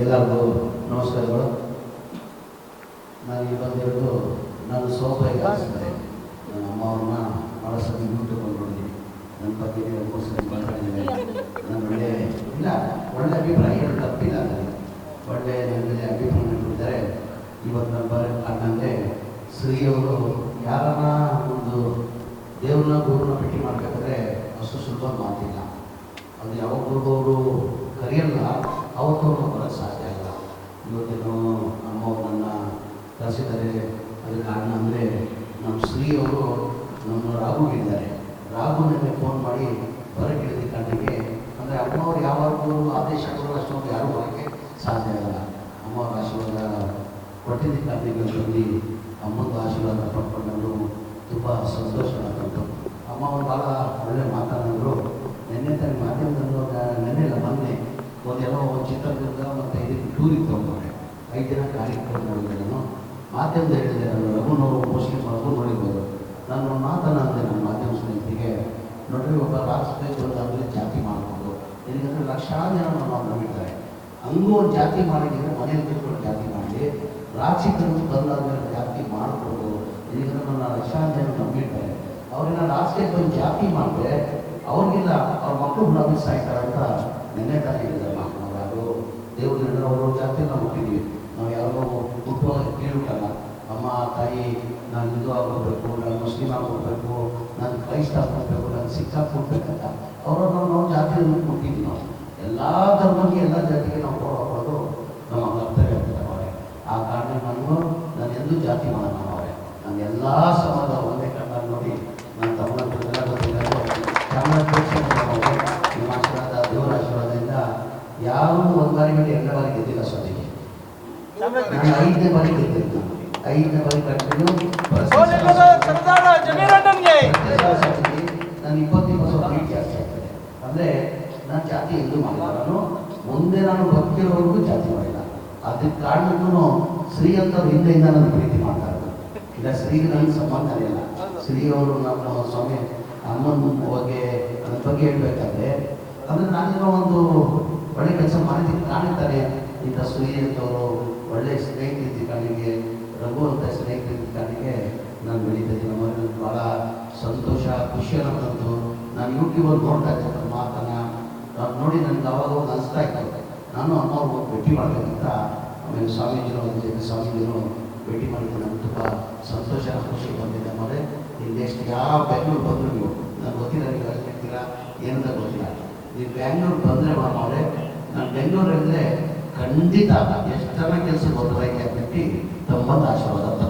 ಎಲ್ಲರಿಗೂ ನಮಸ್ಕಾರಗಳು. ನಾನು ಬಂದಿರೋದು ನಾನು ಸೌಭಾಗ್ಯ ನನ್ನ ಅಮ್ಮವ್ರನ್ನ ಭಾಳ ಸಲ ಯೂಟ್ಯೂಬಲ್ಲಿ ನೋಡಿದ್ದೀನಿ ನನ್ನ ಬಗ್ಗೆ ಮೂರು ಸಲ ಮಾತಾಡಿದ್ದೀನಿ ನನ್ನ ಒಳ್ಳೆ, ಇಲ್ಲ, ಒಳ್ಳೆ ಅಭಿಪ್ರಾಯ ಏನು ತಪ್ಪಿಲ್ಲ ನನಗೆ ಒಳ್ಳೆ ನನ್ನ ಮೇಲೆ ಅಭಿಪ್ರಾಯ ಕೊಟ್ಟಿದ್ದಾರೆ ಇವತ್ತು ನನ್ನ ಬರ ಕಾರಣಂದರೆ ಶ್ರೀಯವರು ಯಾರನ್ನ ಒಂದು ದೇವ್ರನ್ನ ಗುರುನ ಭೇಟಿ ಮಾಡಬೇಕಾದ್ರೆ ಅಷ್ಟು ಸುಲಭ ಮಾತಿಲ್ಲ. ಅದು ಯಾವ ಗುರುಗಳು ಕರೆಯಲ್ಲ ಅವತ್ತು ಬರೋಕ್ಕೆ ಸಾಧ್ಯ ಇಲ್ಲ. ಇವತ್ತೇನು ಅಮ್ಮ ನನ್ನ ಕರೆಸಿದ್ದಾರೆ. ಅದಕ್ಕೆ ಕಾರಣ ಅಂದರೆ ನಮ್ಮ ಶ್ರೀ ಅವರು ನಮ್ಮ ರಾಘುಗಿದ್ದಾರೆ ರಾಘುನಲ್ಲಿ ಫೋನ್ ಮಾಡಿ ಹೊರಗೆ ಹಿಡಿದ ಕಣ್ಣಿಗೆ ಅಂದರೆ ಅಮ್ಮವ್ರು ಯಾವಾಗಲೂ ಆದೇಶ ಕೊಡೋ ಅಷ್ಟೊಂದು ಯಾರೂ ಬರೋಕ್ಕೆ ಸಾಧ್ಯ ಇಲ್ಲ. ಅಮ್ಮವ್ರ ಆಶೀರ್ವಾದ ಕೊಟ್ಟಿದ್ದ ಕಣ್ಣಿಗೆ ಬಂದು ಅಮ್ಮನ ಆಶೀರ್ವಾದ ಪಡ್ಕೊಂಡು ತುಂಬ ಸಂತೋಷವಾಗಿತ್ತು ಅಮ್ಮ ಭಾಳ ಒಳ್ಳೆ ಮಾತಾಡಿದ್ರು. ನಿನ್ನೆ ತನ್ನ ಮಾಧ್ಯಮದಲ್ಲೂ ನೆನ್ನೆ ಇಲ್ಲ, ಮೊನ್ನೆ ಮೊದಲೆಲ್ಲ ಚಿತ್ರದುರ್ಗ ಮತ್ತು ಇದಕ್ಕೆ ಟೂರಿಗೆ ತೊಗೊಂಡ್ರೆ ಐದು ದಿನ ಕಾರ್ಯಕ್ರಮ ನೋಡಿದ್ದೆ ನಾನು ಮಾಧ್ಯಮದ ಹೇಳಿದೆ ನಾನು ರಘುನವರು ಮುಸ್ಲಿಂ ರಘು ನೋಡಿರ್ಬೋದು. ನಾನು ಮಾತನಾಡಿದೆ ನನ್ನ ಮಾಧ್ಯಮ ಸ್ನೇಹಿತರಿಗೆ, ನೋಡ್ರಿ ಒಬ್ಬ ರಾಷ್ಟ್ರ ಒಂದು ಜಾತಿ ಮಾಡ್ಬೋದು. ಏನಂದರೆ ಲಕ್ಷಾಂತರ ಜನ ನಾವು ನಂಬಿದ್ದಾರೆ ಹಂಗೂ ಒಂದು ಜಾತಿ ಮಾಡಿದ್ರೆ ಮನೆಯಲ್ಲಿ ತಿಳ್ಕೊಂಡು ಜಾತಿ ಮಾಡಿ. ರಾಜಕೀಯದಲ್ಲಿ ಬಂದಾದ್ಮೇಲೆ ಜಾತಿ ಮಾಡಿಕೊಡು ಏನಂದ್ರೆ ನನ್ನ ಲಕ್ಷಾಂತರ ಜನ ನಂಬಿರ್ತಾರೆ ಅವ್ರನ್ನ ರಾಷ್ಟ್ರಕ್ಕೆ ಬಂದು ಜಾತಿ ಮಾಡಿದ್ರೆ ಅವ್ರಿಗೆಲ್ಲ ಅವ್ರ ಮಕ್ಕಳು ಗುಲಾಬಿ ಸಾಯ್ತಾರೆ ಅಂತ ನಿನ್ನೆ ತಾನೇ ಹೇಳಿದ್ದಾರೆ ನಾವು ಯಾರು ದೇವ್ರ ಅವರು ಜಾತಿ ನಾವು ಹುಟ್ಟಿದ್ವಿ ನಾವು ಯಾರೋ ಹುಟ್ಟುವಾಗ ಕೇಳಿಬಿಟ್ಟಲ್ಲ ಅಮ್ಮ ತಾಯಿ ನಾನು ಹಿಂದೂ ಆಗೋಗ್ಬೇಕು ನಾನು ಮುಸ್ಲಿಂ ಆಗೋಗ್ಬೇಕು ನಾನು ಕ್ರೈಸ್ತ ಆಗೋಗ್ಬೇಕು ನಾನು ಸಿಖ್ ಹಾಕ್ಕೊಡ್ಬೇಕಂತ ಅವರು ನಾವು ಜಾತಿಯನ್ನು ಹುಟ್ಟಿದ್ವಿ ನಾವು ಎಲ್ಲ ಧರ್ಮಕ್ಕೆ ಎಲ್ಲ ಜಾತಿಗೆ ನಾವು ಕೊಡೋದು ನಮ್ಮ ಕರ್ತವ್ಯ ಅಂತ ಅವರೇ ಆ ಕಾರಣ ನಾನು ನಾನು ಎಂದೂ ಜಾತಿ ಮಾಡೋಣ ಅವರೇ ನಾನು ಎಲ್ಲ ಸಮಾಜ ಬಾರಿ ಮಾಡಿ ಎರಡನೇ ಬಾರಿ ಗೆದ್ದಿಲ್ಲ ಸದ್ಯಕ್ಕೆ ನಾನು ಐದನೇ ಬಾರಿ ಗೆದ್ದಿದ್ದು ಐದನೇ ಬಾರಿ ಕಟ್ಟಿದ್ದು ನಾನು ಇಪ್ಪತ್ತು ವರ್ಷ ಸಾವಿರ ಜಾಸ್ತಿ ಆಗ್ತದೆ ಅಂದರೆ ನಾನು ಜಾತಿ ಎಂದೂ ಮಾಡಿಲ್ಲ ನಾನು ಮುಂದೆ ನಾನು ಬದುಕಿರೋವರೆಗೂ ಜಾತಿ ಮಾಡಿಲ್ಲ ಅದಕ್ಕೆ ಕಾರಣಕ್ಕೂ ಶ್ರೀ ಅಂತ ಹಿಂದೆಯಿಂದ ನಾನು ಪ್ರೀತಿ ಮಾಡ್ತಾ ಇರೋದು ಇಲ್ಲ ಶ್ರೀಗೆ ನನಗೆ ಸಂಬಂಧನೇ ಇಲ್ಲ ಶ್ರೀ ಅವರು ನಮ್ಮ ಸ್ವಾಮಿ ಅಮ್ಮನ ಬಗ್ಗೆ ಅದ್ರ ಬಗ್ಗೆ ಹೇಳಬೇಕಾದ್ರೆ ಅಂದರೆ ನಾನಿರೋ ಒಂದು ಒಳ್ಳೆ ಕೆಲಸ ಮಾಡಿದ್ದಕ್ಕೆ ಕಾಣುತ್ತಾರೆ ಇಂಥ ಸುಯಿ ಅಂತವರು ಒಳ್ಳೆ ಸ್ನೇಹಿತ ಕಣ್ಣಿಗೆ ರಘು ಅಂತ ಸ್ನೇಹಿತ ಕಣ್ಣಿಗೆ ನಾನು ಬೆಳೀತಿದ್ದೆ ನಮ್ಮ ನನಗೆ ಭಾಳ ಸಂತೋಷ ಖುಷಿಯನ್ನು ಬಂತು ನಾನು ಯೂಟ್ಯೂಬಲ್ಲಿ ನೋಡ್ತಾ ಇದ್ದೆ ನನ್ನ ಮಾತನ್ನ. ನಾನು ನೋಡಿ ನನಗೆ ಅವಾಗ ಒಂದು ಅನಿಸ್ತಾ ಇತ್ತು. ನಾನು ಅಮ್ಮವ್ರು ಭೇಟಿ ಮಾಡಬೇಕಂತ ಆಮೇಲೆ ಸ್ವಾಮೀಜಿರು ಜೊತೆ ಸ್ವಾಮೀಜಿರು ಭೇಟಿ ಮಾಡಿದ್ದು ನನಗೆ ತುಂಬ ಸಂತೋಷ ಖುಷಿ ಬಂದಿದೆ. ಮತ್ತೆ ನೀವು ನೆಕ್ಸ್ಟ್ ಯಾವ ಬೆಂಗಳೂರು ಬಂದರೂ ನೀವು. ನನಗೆ ಗೊತ್ತಿಲ್ಲ, ನೀವು ಇರ್ತೀರಾ ಏನಂತ ಗೊತ್ತಿಲ್ಲ. ನೀವು ಬ್ಯಾಂಗ್ಳೂರ್ ಬಂದರೆ ಮಾಮವ್ರೆ ನಾನು ಬೆಂಗಳೂರಲ್ಲೇ ಖಂಡಿತ ಎಷ್ಟು ಕೆಲಸ ಗೊತ್ತಾಗಿ ಬಿಟ್ಟು ತಮ್ಮಂದು ಆಶೀರ್ವಾದ